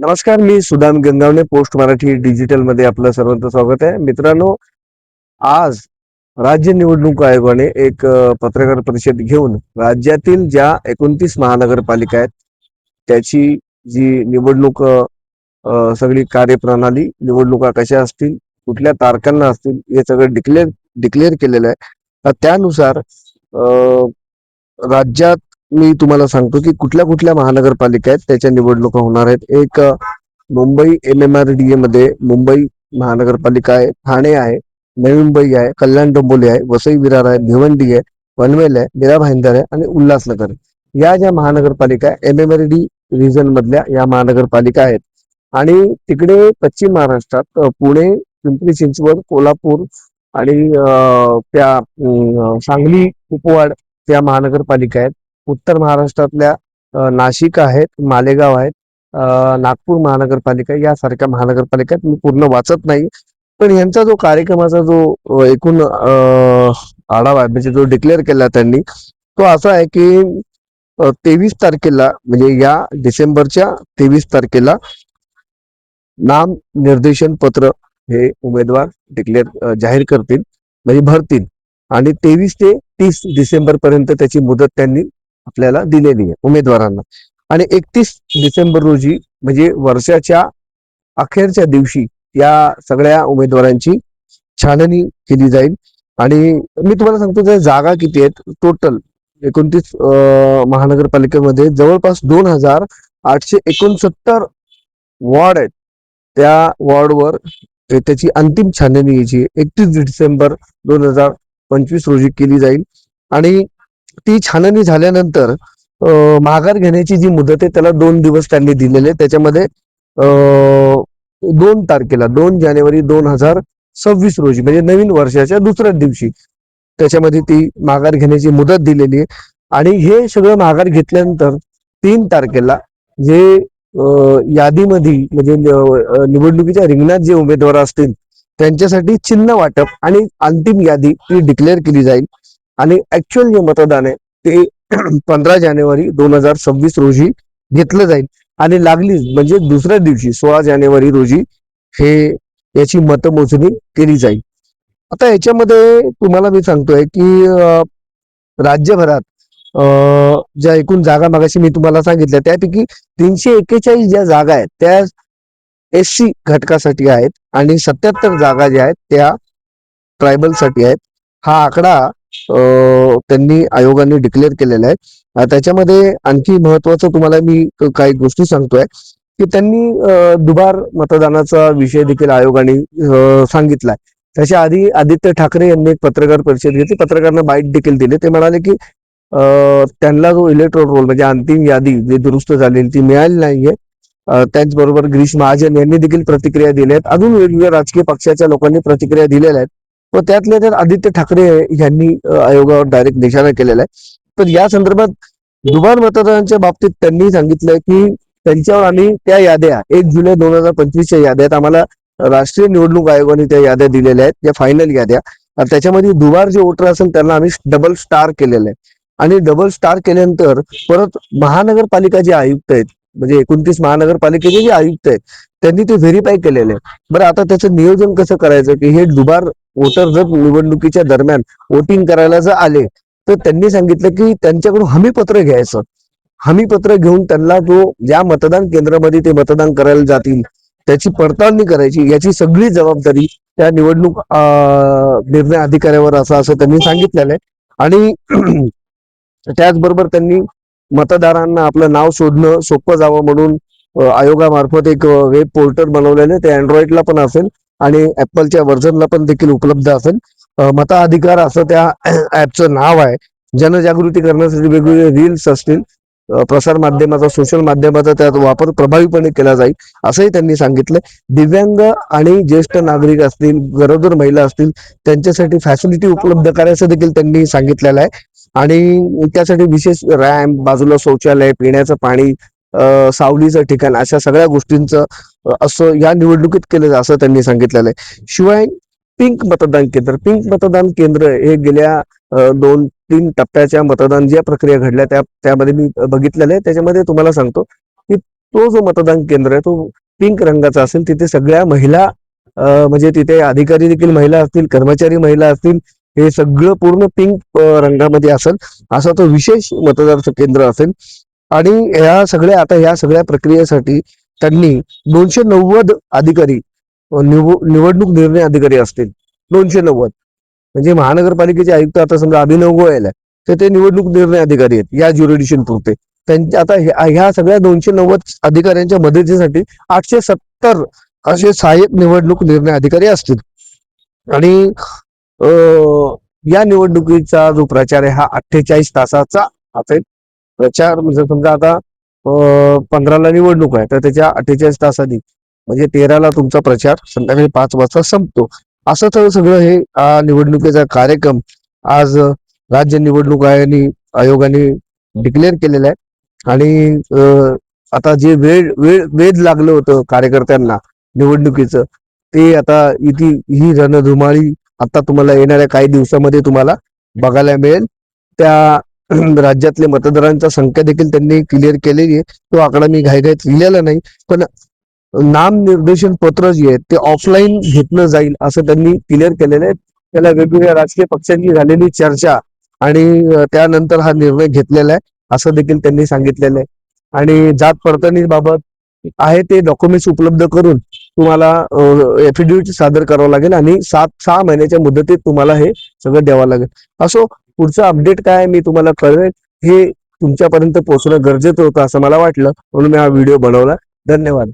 नमस्कार मी सुदाम गंगावणे पोस्ट मराठी डिजिटलमध्ये आपलं सर्वांचं स्वागत आहे. मित्रांनो आज राज्य निवडणूक आयोगाने एक पत्रकार परिषद घेऊन राज्यातील ज्या एकोणतीस महानगरपालिका आहेत त्याची जी निवडणूक सगळी कार्यप्रणाली निवडणुका कशा असतील कुठल्या तारखांना असतील हे सगळं डिक्लेअर डिक्लेअर केलेलं आहे. तर त्यानुसार राज्यात मी तुम्हाला सांगतो की कुठल्या कुठल्या महानगरपालिका आहेत त्याच्या निवडणुका होणार आहेत. एक Mumbai M M R D A मध्ये मुंबई महानगरपालिका आहे ठाणे आहे नवी मुंबई आहे कल्याण डोंबोली आहे वसई विरार आहे भिवंडी आहे पनवेल आहे मीरा भाईंदर आहे आणि उल्हासनगर या ज्या महानगरपालिका M M R D region मधल्या या महानगरपालिका आहेत. आणि तिकडे पश्चिम महाराष्ट्रात पुणे पिंपरी चिंचवड कोल्हापूर आणि त्या सांगली कुपवाड त्या महानगरपालिका आहेत. उत्तर महाराष्ट्रातल्या नाशिक आहेत मालेगाव आहेत नागपूर महानगरपालिका यासारख्या महानगरपालिका मी पूर्ण वाचत नाही. पण यांचा जो कार्यक्रमाचा जो एकूण आढावा आहे म्हणजे जो डिक्लेअर केला त्यांनी तो असा आहे की तेवीस तारखेला म्हणजे या डिसेंबरच्या तेवीस तारखेला नाम निर्देशन पत्र हे उमेदवार डिक्लेअर जाहीर करतील म्हणजे भरतील. आणि तेवीस ते तीस डिसेंबर पर्यंत त्याची मुदत त्यांनी आपल्याला दिलेली आहे उमेदवारांना. आणि एकतीस डिसेंबर रोजी म्हणजे वर्षाच्या अखेरच्या दिवशी या सगळ्या उमेदवारांची छाननी केली जाईल. आणि मी तुम्हाला सांगतो त्या जागा किती आहेत? टोटल एकोणतीस महानगरपालिकेमध्ये जवळपास दोन हजार आठशे एकोणसत्तर वॉर्ड आहेत. त्या वॉर्डवर त्याची अंतिम छाननी यायची एकतीस डिसेंबर दोन हजार पंचवीस रोजी केली जाईल. आणि ती छाननी झाल्यानंतर माघार घेण्याची जी मुदत आहे त्याला दोन दिवस त्यांनी दिलेले. त्याच्यामध्ये दोन तारखेला दोन जानेवारी दोन हजार सव्वीस रोजी म्हणजे नवीन वर्षाच्या दुसऱ्या दिवशी त्याच्यामध्ये ती माघार घेण्याची मुदत दिलेली आहे. आणि हे सगळं माघार घेतल्यानंतर तीन तारखेला जे यादीमध्ये म्हणजे निवडणुकीच्या रिंगणात जे उमेदवार असतील त्यांच्यासाठी चिन्ह वाटप आणि अंतिम यादी ही डिक्लेअर केली जाईल. आणि ऍक्च्युअल जे मतदान आहे ते पंधरा जानेवारी दोन हजार सव्वीस रोजी घेतलं जाईल. आणि लागलीच म्हणजे दुसऱ्या दिवशी सोळा जानेवारी रोजी हे याची मतमोजणी केली जाईल. आता याच्यामध्ये तुम्हाला मी सांगतोय की राज्यभरात ज्या एकूण जागा मागाशी मी तुम्हाला सांगितल्या त्यापैकी तीनशे एक्केचाळीस ज्या जागा आहेत त्या एस सी घटकासाठी आहेत आणि सत्याहत्तर जागा ज्या आहेत त्या ट्रायबलसाठी आहेत. हा आकडा त्यांनी आयोगाने डिक्लेअर केलेला आहे. त्याच्यामध्ये आणखी महत्वाचं तुम्हाला मी काही गोष्टी सांगतोय. की त्यांनी दुबार मतदानाचा विषय देखील आयोगाने सांगितलाय त्याच्या आधी आदित्य ठाकरे यांनी एक पत्रकार परिषद घेतली. पत्रकारांना बाईट देखील दिली. ते म्हणाले की त्यांना जो इलेक्ट्रोल रोल म्हणजे अंतिम यादी जी दुरुस्त झालेली ती मिळाली नाहीये. त्याचबरोबर गिरीश महाजन यांनी देखील प्रतिक्रिया दिल्या आहेत. अजून वेगवेगळ्या राजकीय पक्षाच्या लोकांनी प्रतिक्रिया दिलेल्या आहेत. व त्यातल्या त्यात आदित्य ठाकरे यांनी आयोगावर डायरेक्ट निशाणा केलेला आहे. तर या संदर्भात दुबार मतदारांच्या बाबतीत त्यांनी सांगितलंय की त्यांच्यावर आम्ही त्या याद्या एक जुलै दोन हजार पंचवीसच्या याद्यात आम्हाला राष्ट्रीय निवडणूक आयोगाने त्या याद्या दिलेल्या आहेत त्या फायनल याद्या. त्याच्यामध्ये दुबार जे वोटर असेल त्यांना आम्ही डबल स्टार केलेलं आहे. आणि डबल स्टार केल्यानंतर परत महानगरपालिका जे आयुक्त आहेत म्हणजे एकोणतीस महानगरपालिकेचे जे आयुक्त आहेत त्यांनी ते व्हेरीफाय केलेले आहे. बरं आता त्याचं नियोजन कसं करायचं की हे दुबार वोटर जर निवडणुकीच्या दरम्यान वोटिंग करायला जर आले तर त्यांनी सांगितलं की त्यांच्याकडून हमीपत्र घ्यायचं. हमीपत्र घेऊन त्यांना जो ज्या मतदान केंद्रामध्ये ते मतदान करायला जातील त्याची पडताळणी करायची याची सगळी जबाबदारी त्या निवडणूक निर्णय अधिकाऱ्यावर असा असं त्यांनी सांगितलेलं आहे. आणि त्याचबरोबर त्यांनी मतदारांना आपलं नाव शोधणं सोपं जावं म्हणून आयोगामार्फत एक वेब पोर्टल बनवलेलं आहे. ते अँड्रॉइडला पण असेल आणि ऍपलच्या व्हर्जनला पण देखील उपलब्ध असेल. मताधिकार असं त्या ऍपचं नाव आहे. जनजागृती करण्यासाठी वेगवेगळे रील्स असतील. प्रसार माध्यमाचा सोशल माध्यमाचा त्यात वापर प्रभावीपणे केला जाईल असंही त्यांनी सांगितलं दिव्यांग आणि ज्येष्ठ नागरिक असतील गरोदर महिला असतील त्यांच्यासाठी फॅसिलिटी उपलब्ध करायचं देखील त्यांनी सांगितलेलं आहे. आणि त्यासाठी विशेष रॅम्प बाजूला शौचालय पिण्याचं पाणी सावलीचं ठिकाण अशा सगळ्या गोष्टींचं असं या निवडणुकीत केलं असं त्यांनी सांगितलेलं आहे. शिवाय पिंक मतदान केंद्र पिंक मतदान केंद्र हे गेल्या दोन तीन टप्प्याच्या मतदान ज्या प्रक्रिया घडल्या त्या त्यामध्ये मी बघितलेलं आहे. त्याच्यामध्ये तुम्हाला सांगतो की तो जो मतदान केंद्र आहे तो पिंक रंगाचा असेल तिथे सगळ्या महिला म्हणजे तिथे अधिकारी देखील महिला असतील कर्मचारी महिला असतील हे सगळं पूर्ण पिंक रंगामध्ये असेल. असा तो विशेष मतदार केंद्र असेल. आणि ह्या सगळ्या आता ह्या सगळ्या प्रक्रियेसाठी त्यांनी दोनशे नव्वद अधिकारी निव- निवडणूक निर्णय अधिकारी असतील. दोनशे नव्वद. म्हणजे महानगरपालिकेचे आयुक्त आता समजा अभिनव गोयल आहे तर ते निवडणूक निर्णय अधिकारी आहेत या ज्युरिडिशन पुरते. त्यांच्या आता ह्या सगळ्या दोनशे नव्वद अधिकाऱ्यांच्या मदतीसाठी आठशे सत्तर असे सहाय्यक निवडणूक निर्णय अधिकारी असतील. आणि या निवडणुकीचा जो प्रचार आहे हा अठ्ठेचाळीस तासाचा असेल. प्रचार म्हणजे समजा आता पंधराला निवडणूक आहे तर त्याच्या अठ्ठेचाळीस तासांनी म्हणजे तेराला तुमचा प्रचार संध्याकाळी पाच वाजता संपतो. असं तर सगळं हे निवडणुकीचा कार्यक्रम आज राज्य निवडणूक आयोगाने आयोगाने डिक्लेअर केलेला आहे. आणि आता जे वेळ वेळ वेध लागलं होतं कार्यकर्त्यांना निवडणुकीचं ते आता इथे ही रणधुमाळी आता तुम्हाला येणाऱ्या काही दिवसामध्ये तुम्हाला बघायला मिळेल. त्या राज्यातले मतदारांचा संख्या देखील त्यांनी क्लिअर केलेली आहे. तो आकडा मी घाईघाईत लिहिलेला नाही. पण नाम निर्देशन पत्र जे आहे ते ऑफलाईन घेतलं जाईल असं त्यांनी क्लिअर केलेलं आहे. त्याला वेगवेगळ्या राजकीय पक्षांची झालेली चर्चा आणि त्यानंतर हा निर्णय घेतलेला आहे असं देखील त्यांनी सांगितलेलं आहे. आणि जात पडताळणीबाबत आहे ते डॉक्युमेंट्स उपलब्ध करून तुम्हाला एफिडेव्हिट सादर करावं लागेल आणि सात सहा महिन्याच्या मुदतीत तुम्हाला हे सगळं द्यावं लागेल. असो पुढचं अपडेट काय मी तुम्हाला कळवेल हे तुमच्यापर्यंत पोहोचणं गरजेचं होतं असं मला वाटलं म्हणून मी हा व्हिडिओ बनवला. धन्यवाद.